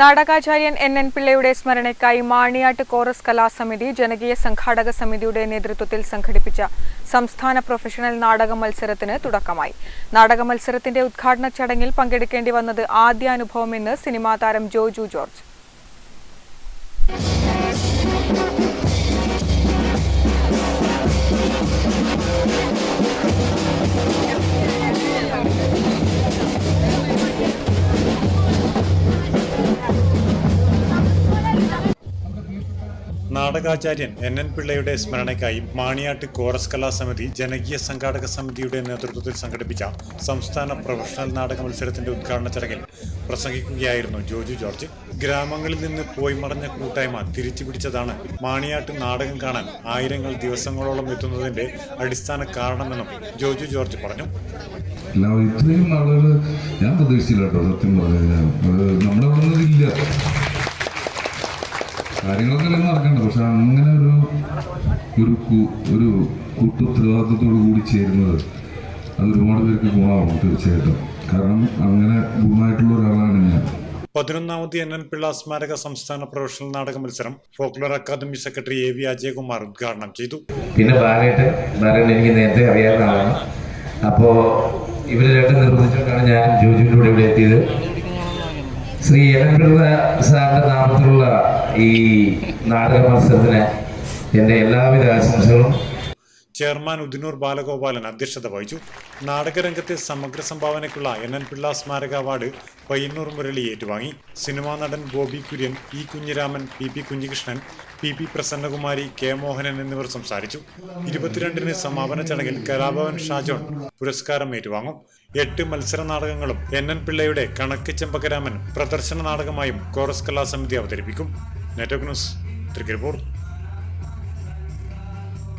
നാടകാചാര്യൻ N N പിള്ളയുടെ സ്മരണയ്ക്കായി Maniyat chorus കലാസമിതി ജനകീയ സംഘാടക സമിതിയുടെ നേതൃത്വത്തിൽ സംഘടിപ്പിച്ച സംസ്ഥാന പ്രൊഫഷണൽ നാടക മത്സരത്തിന് തുടക്കമായി. നാടക മത്സരത്തിന്റെ ഉദ്ഘാടന ചടങ്ങിൽ പങ്കെടുക്കേണ്ടി വന്നത് ആദ്യ അനുഭവമെന്ന് സിനിമാ താരം ജോജു ജോർജ്. നാടകാചാര്യൻ എൻ എൻ പിള്ളയുടെ സ്മരണയ്ക്കായി മാണിയാട്ട് കോറസ് കലാസമിതി ജനകീയ സംഘാടക സമിതിയുടെ നേതൃത്വത്തിൽ സംഘടിപ്പിച്ച സംസ്ഥാന പ്രൊഫഷണൽ നാടക മത്സരത്തിന്റെ ഉദ്ഘാടന ചടങ്ങിൽ പ്രസംഗിക്കുകയായിരുന്നു ജോജു ജോർജ്. ഗ്രാമങ്ങളിൽ നിന്ന് പോയി മറഞ്ഞ കൂട്ടായ്മ തിരിച്ചു പിടിച്ചതാണ് മാണിയാട്ട് നാടകം കാണാൻ ആയിരങ്ങൾ ദിവസങ്ങളോളം എത്തുന്നതിന്റെ അടിസ്ഥാന കാരണമെന്നും ജോജു ജോർജ് പറഞ്ഞു. ഇത്രയും ആളുകൾ ഞാൻ പ്രതീക്ഷിച്ചില്ല കേട്ടോ സത്യം പറഞ്ഞു കാര്യങ്ങളൊക്കെ എല്ലാം നടക്കണ്ട പക്ഷെ അങ്ങനെ ഒരു ഒരു ഒരു കൂട്ടുത്തരവാദിത്തത്തോട് കൂടി ചേരുന്നത് അത് ഒരുപാട് പേർക്ക് ഗുണമാവും തീർച്ചയായിട്ടും. കാരണം അങ്ങനെ ഗുണമായിട്ടുള്ള ഒരാളാണ് ഞാൻ. പതിനൊന്നാമത് എൻ എൻ പിള്ള സ്മാരക സംസ്ഥാന പ്രൊഫഷണൽ നാടക മത്സരം folklore academy secretary A V Ajayakumar ഉദ്ഘാടനം ചെയ്തു. പിന്നെ ബാലേട്ട് ബാലേട്ട് എനിക്ക് നേരത്തെ അറിയാവുന്ന ആളാണ് അപ്പോൾ ഇവർ രണ്ടും നിർബന്ധിച്ചുകൊണ്ടാണ് ഞാൻ ജോജിയിലൂടെ ഇവിടെ എത്തിയത്. ശ്രീ എലൻപിള്ള സാറിന്റെ നാമത്തിലുള്ള ഈ നാടക മത്സരത്തിന് എന്റെ എല്ലാവിധ ആശംസകളും. ചെയർമാൻ ഉദിനൂർ ബാലഗോപാലൻ അധ്യക്ഷത വഹിച്ചു. നാടകരംഗത്തെ സമഗ്ര സംഭാവനയ്ക്കുള്ള എൻ എൻ പിള്ള സ്മാരക അവാർഡ് പയ്യന്നൂർ മുരളി ഏറ്റുവാങ്ങി. സിനിമാ നടൻ Bobby Kurian E Kunhiraman P P Kunhikrishnan P P Prasannakumari K Mohanan എന്നിവർ സംസാരിച്ചു. ഇരുപത്തിരണ്ടിന് സമാപന ചടങ്ങിൽ കലാഭവൻ ഷാജോൺ പുരസ്കാരം ഏറ്റുവാങ്ങും. എട്ട് മത്സര നാടകങ്ങളും എൻ എൻ പിള്ളയുടെ കണക്ക് ചെമ്പകരാമൻ പ്രദർശന നാടകമായും കോറസ് കലാസമിതി അവതരിപ്പിക്കും. Network news Thrikaripur.